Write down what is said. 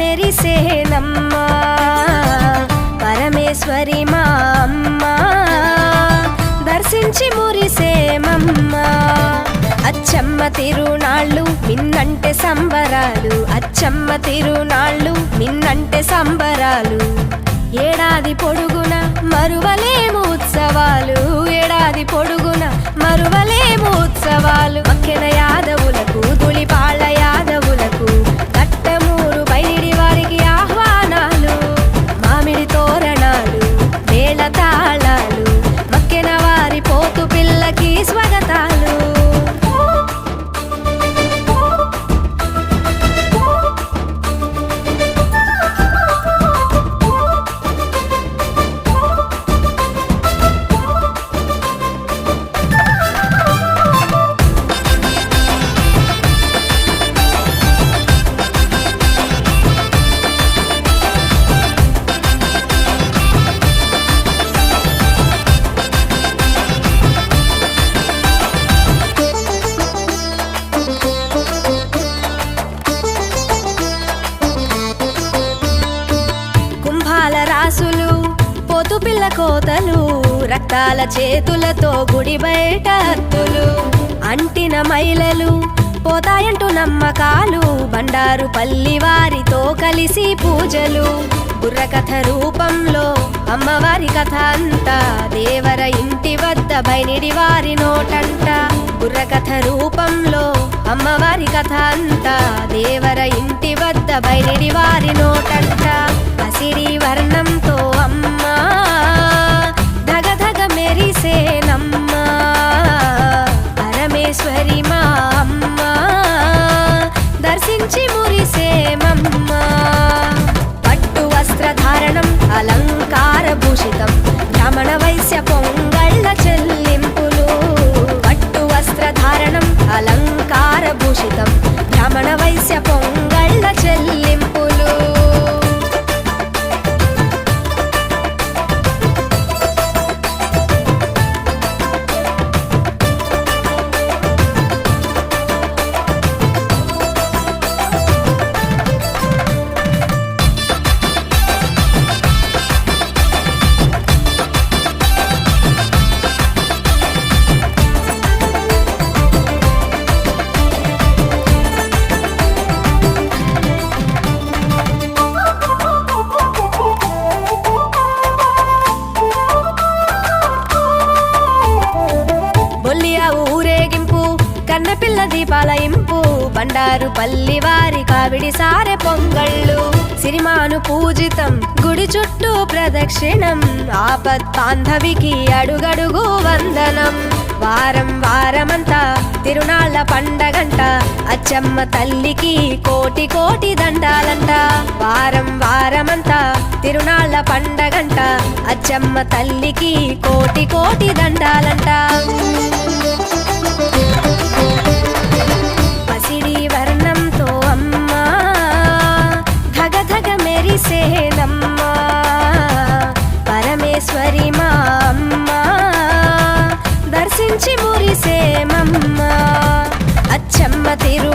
మెరిసేనమ్మా పరమేశ్వరి మా అమ్మ దర్శించి మురిసేమమ్మా. అచ్చమ్మ తిరునాళ్ళు మిన్నంటే సంబరాలు అచ్చమ్మ తిరునాళ్ళు మిన్నంటే సంబరాలు. ఏడాది పొడుగున మరువలేము ఉత్సవాలు ఏడాది పొడుగున మరువలేము ఉత్సవాలు. అక్కిన యాదవులకు గుళిపాళ్ళ పోతు పిల్ల కోతలు రక్తాల చేతులతో గుడి బయట అత్తులు. అంటిన మైలలు పోతాయంటూ నమ్మకాలు బండారు పల్లి వారితో కలిసి పూజలు. బుర్రకథ రూపంలో అమ్మవారి కథ అంతా దేవర ఇంటి వద్ద బయనిడి వారి నోటంట. బుర్రకథ రూపంలో అమ్మవారి కథ అంతా దేవర ఇంటి వద్ద బయనిడి వారి నోటంట. అసిరి వర్ణంతో అమ్మ బొల్లియా ఊరేగింపు కన్నపిల్ల దీపాల ఇంపు. బండారు పల్లి వారి కావిడి సారె పొంగళ్ళు. సిరిమాను పూజితం గుడి చుట్టూ ప్రదక్షిణం. ఆపత్ బాంధవికి అడుగడుగు వందనం. వారం వారమంతా తిరునాళ్ళ పండగంట. అచ్చమ్మ తల్లికి కోటి కోటి దండాలంట. వారం వారమంతా తిరునాళ్ళ పండగంట. అచ్చమ్మ తల్లికి కోటి కోటి దండాలంట. చేసేమమ్మా? అచ్చమ్మ తిరు